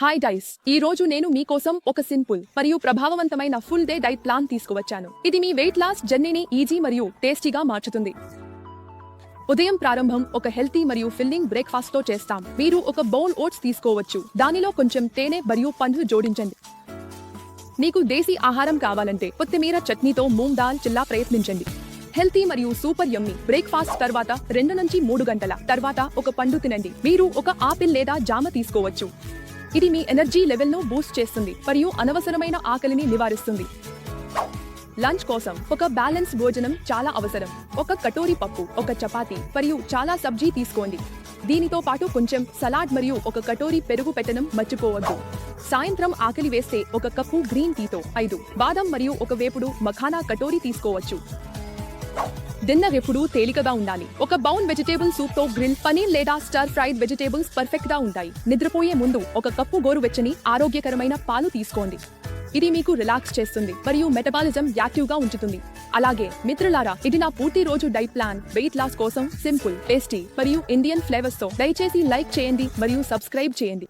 Hi dice ఈ రోజు నేను మీకోసం ఒక సింపుల్ మరియు ప్రభావవంతమైన ఫుల్ డే డైట్ ప్లాన్ తీసుకువచ్చాను. ఇది మీ వెయిట్ లాస్ జర్నీని ఈజీ మరియు టేస్టీగా మార్చుతుంది. ఉదయం ప్రారంభం ఒక హెల్తీ మరియు ఫిల్లింగ్ బ్రేక్ఫాస్ట్తో చేస్తాం. మీరు ఒక బౌల్ ఓట్స్ తీసుకోవచ్చు. దానిలో కొంచెం తేనె మరియు పండ్లు జోడించండి. మీకు దేశీ ఆహారం కావాలంటే కొత్తిమీర చట్నీతో మూంగ్ దాల్ చిల్లా ప్రయత్నించండి. హెల్తీ మరియు సూపర్ యమ్మీ బ్రేక్ఫాస్ట్ తర్వాత రెండు నుంచి మూడు గంటల తర్వాత ఒక పండు తినండి. మీరు ఒక ఆపిల్ లేదా జామ తీసుకోవచ్చు. ఇది మీ ఎనర్జీ లెవెల్ను బూస్ట్ చేస్తుంది మరియు అనవసరమైన ఆకలిని నివారిస్తుంది. లంచ్ కోసం ఒక బ్యాలెన్స్ భోజనం చాలా అవసరం. ఒక కటోరీ పప్పు ఒక చపాతి మరియు చాలా సబ్జీ తీసుకోండి. దీనితో పాటు కొంచెం సలాడ్ మరియు ఒక కటోరీ పెరుగు పెట్టడం మర్చిపోవద్దు. సాయంత్రం ఆకలి వేస్తే ఒక కప్పు గ్రీన్ టీతో ఐదు బాదం మరియు ఒక వేపుడు మఖానా కటోరీ తీసుకోవచ్చు. డిన్నర్ ఎప్పుడూ తేలికగా ఉండాలి. ఒక బౌన్ వెజిటేబుల్ సూప్తో గ్రిల్ పనీర్ లేదా స్టర్ ఫ్రైడ్ వెజిటేబుల్స్ పర్ఫెక్ట్గా ఉంటాయి. నిద్రపోయే ముందు ఒక కప్పు గోరువెచ్చని ఆరోగ్యకరమైన పాలు తీసుకోండి. ఇది మీకు రిలాక్స్ చేస్తుంది మరియు మెటబాలిజం యాక్టివ్గా ఉంచుతుంది. అలాగే మిత్రులారా ఇది నా పూర్తి రోజు డైట్ ప్లాన్. వెయిట్ లాస్ కోసం సింపుల్ టేస్టీ మరియు ఇండియన్ ఫ్లేవర్స్తో దయచేసి లైక్ చేయండి మరియు సబ్స్క్రైబ్ చేయండి.